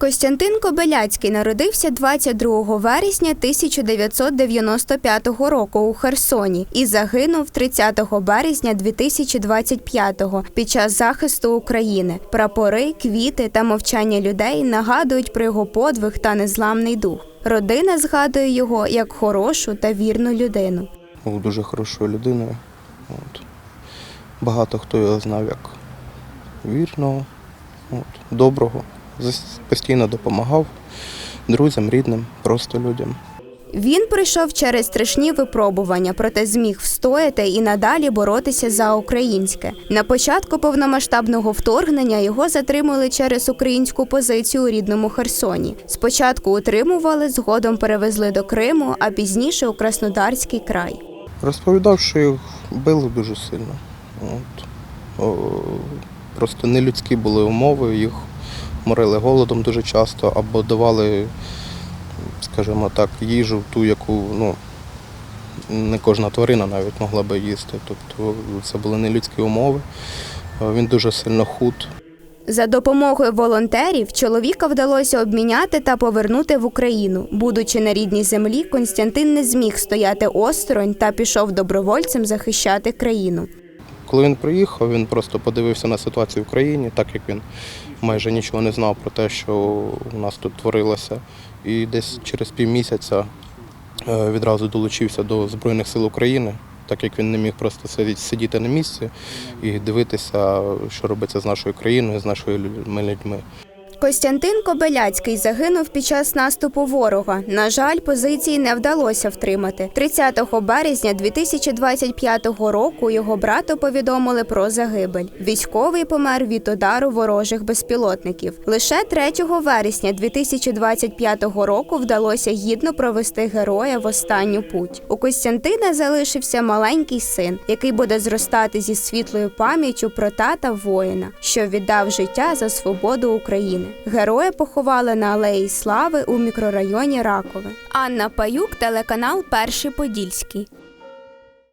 Костянтин Кобиляцький народився 22 вересня 1995 року у Херсоні і загинув 30 березня 2025 під час захисту України. Прапори, квіти та мовчання людей нагадують про його подвиг та незламний дух. Родина згадує його як хорошу та вірну людину. був дуже хорошою людиною. От. Багато хто його знав як вірного, от, доброго, постійно допомагав друзям, рідним, просто людям. Він пройшов через страшні випробування, проте зміг встояти і надалі боротися за українське. На початку повномасштабного вторгнення його затримали через українську позицію у рідному Херсоні. Спочатку утримували, згодом перевезли до Криму, а пізніше у Краснодарський край. Розповідав, що їх били дуже сильно. От. О, просто нелюдські були умови, їх морили голодом дуже часто або давали, скажімо так, їжу ту, яку ну, не кожна тварина навіть могла би їсти. Тобто це були нелюдські умови. Він дуже сильно худ. За допомогою волонтерів чоловіка вдалося обміняти та повернути в Україну. Будучи на рідній землі, Константин не зміг стояти осторонь та пішов добровольцем захищати країну. Коли він приїхав, він просто подивився на ситуацію в країні, так як він майже нічого не знав про те, що у нас тут творилося. І десь через півмісяця е, відразу долучився до Збройних сил України, так як він не міг просто сидіти- на місці і дивитися, що робиться з нашою країною, з нашими людьми. Костянтин Кобиляцький загинув під час наступу ворога. На жаль, позиції не вдалося втримати. 30 березня 2025 року його брату повідомили про загибель. Військовий помер від удару ворожих безпілотників. Лише 3 вересня 2025 року вдалося гідно провести героя в останню путь. У Костянтина залишився маленький син, який буде зростати зі світлою пам'яттю про тата воїна, що віддав життя за свободу України. Героя поховали на алеї Слави у мікрорайоні Ракове. Анна Паюк, телеканал Перший Подільський.